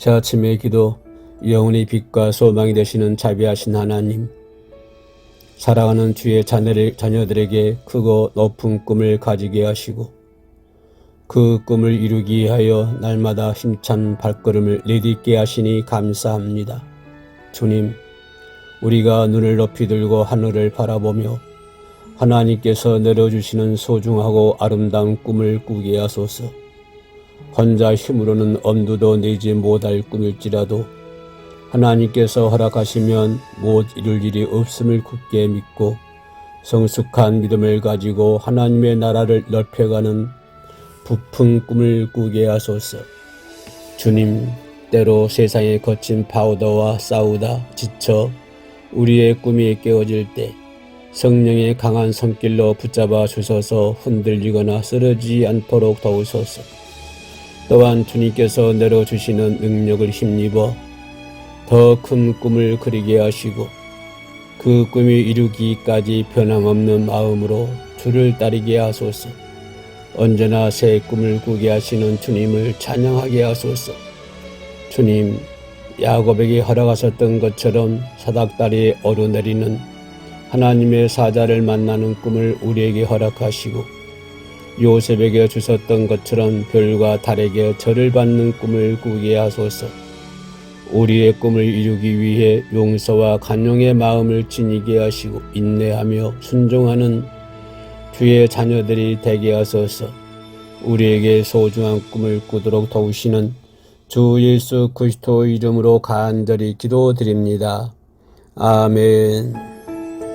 새 아침의 기도 영혼의 빛과 소망이 되시는 자비하신 하나님 사랑하는 주의 자녀들, 자녀들에게 크고 높은 꿈을 가지게 하시고 그 꿈을 이루기 위하여 날마다 힘찬 발걸음을 내딛게 하시니 감사합니다. 주님, 우리가 눈을 높이 들고 하늘을 바라보며 하나님께서 내려주시는 소중하고 아름다운 꿈을 꾸게 하소서. 혼자 힘으로는 엄두도 내지 못할 꿈일지라도 하나님께서 허락하시면 못 이룰 일이 없음을 굳게 믿고 성숙한 믿음을 가지고 하나님의 나라를 넓혀가는 부푼 꿈을 꾸게 하소서. 주님, 때로 세상의 거친 파우더와 싸우다 지쳐 우리의 꿈이 깨어질 때 성령의 강한 손길로 붙잡아 주셔서 흔들리거나 쓰러지지 않도록 도우소서. 또한 주님께서 내려주시는 능력을 힘입어 더 큰 꿈을 그리게 하시고 그 꿈이 이루기까지 변함없는 마음으로 주를 따르게 하소서. 언제나 새 꿈을 꾸게 하시는 주님을 찬양하게 하소서. 주님, 야곱에게 허락하셨던 것처럼 사닥다리에 오르내리는 하나님의 사자를 만나는 꿈을 우리에게 허락하시고 요셉에게 주셨던 것처럼 별과 달에게 절을 받는 꿈을 꾸게 하소서. 우리의 꿈을 이루기 위해 용서와 간용의 마음을 지니게 하시고 인내하며 순종하는 주의 자녀들이 되게 하소서. 우리에게 소중한 꿈을 꾸도록 도우시는 주 예수 그리스도 이름으로 간절히 기도드립니다. 아멘.